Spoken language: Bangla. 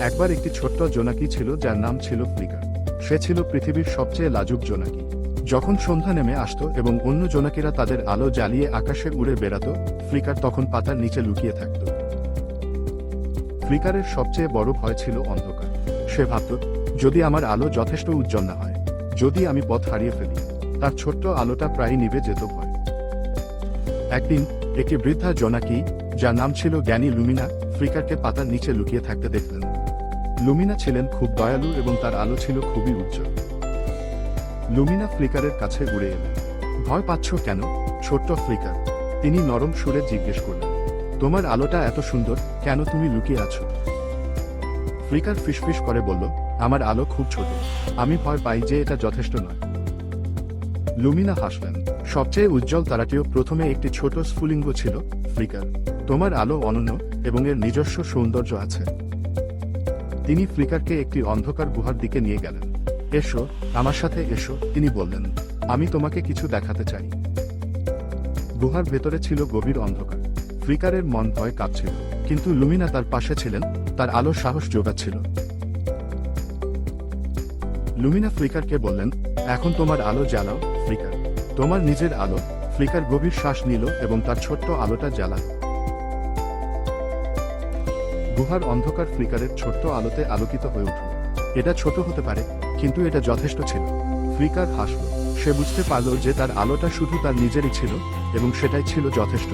একবার একটি ছোট্ট জোনাকি ছিল যার নাম ছিল ফ্লিকার। সে ছিল পৃথিবীর সবচেয়ে লাজুক জোনাকি। যখন সন্ধ্যা নেমে আসতো এবং অন্য জোনাকিরা তাদের আলো জ্বালিয়ে আকাশে উড়ে বেড়াতো, ফ্লিকার তখন পাতার নিচে লুকিয়ে থাকত। ফ্লিকারের সবচেয়ে বড় ভয় ছিল অন্ধকার। সে ভাবত, যদি আমার আলো যথেষ্ট উজ্জ্বল না হয়, যদি আমি পথ হারিয়ে ফেলি, তার ছোট্ট আলোটা প্রায় নিভে যেত ভয়। একদিন, একটি বৃদ্ধা জোনাকি, যার নাম ছিল জ্ঞানী লুমিনা ফ্লিকারকে পাতার নিচে লুকিয়ে থাকতে দেখলেন। লুমিনা ছিলেন খুব দয়ালু এবং তার আলো ছিল খুবই উজ্জ্বল। লুমিনা ফ্লিকারের কাছে উড়ে এলেন। ভয় পাচ্ছ কেন, ছোট্ট ফ্লিকার? তিনি নরম সুরে জিজ্ঞেস করলেন। তোমার আলোটা এত সুন্দর, কেন তুমি লুকিয়ে আছো? ফ্লিকার ফিসফিস করে বলল, আমার আলো খুব ছোট। আমি ভয় পাই যে এটা যথেষ্ট নয়। লুমিনা হাসলেন, সবচেয়ে উজ্জ্বল তারাটিও প্রথমে একটি ছোট স্ফুলিঙ্গ ছিল, ফ্লিকার। তোমার আলো অনন্য এবং এর নিজস্ব সৌন্দর্য আছে। তিনি ফ্লিকারকে একটি অন্ধকার গুহার দিকে নিয়ে গেলেন। এসো, আমার সাথে এসো, তিনি বললেন। আমি তোমাকে কিছু দেখাতে চাই। গুহার ভেতরে ছিল গভীর অন্ধকার। ফ্লিকারের মন ভয় কাঁপছিল। কিন্তু লুমিনা তার পাশে ছিলেন, তার আলো সাহস যোগাচ্ছিল। লুমিনা ফ্লিকারকে বললেন, এখন তোমার আলো জ্বালাও, ফ্লিকার। তোমার নিজের আলো। ফ্লিকার গভীর শ্বাস নিল এবং তার ছোট্ট আলোটা জ্বালাল। গুহার অন্ধকার ফ্লিকারের ছোট্ট আলোতে আলোকিত হয়ে উঠল। এটা ছোট হতে পারে, কিন্তু এটা যথেষ্ট ছিল। ফ্লিকার হাসল। সে বুঝতে পারল যে তার আলোটা শুধু তার নিজেরই ছিল এবং সেটাই ছিল যথেষ্ট।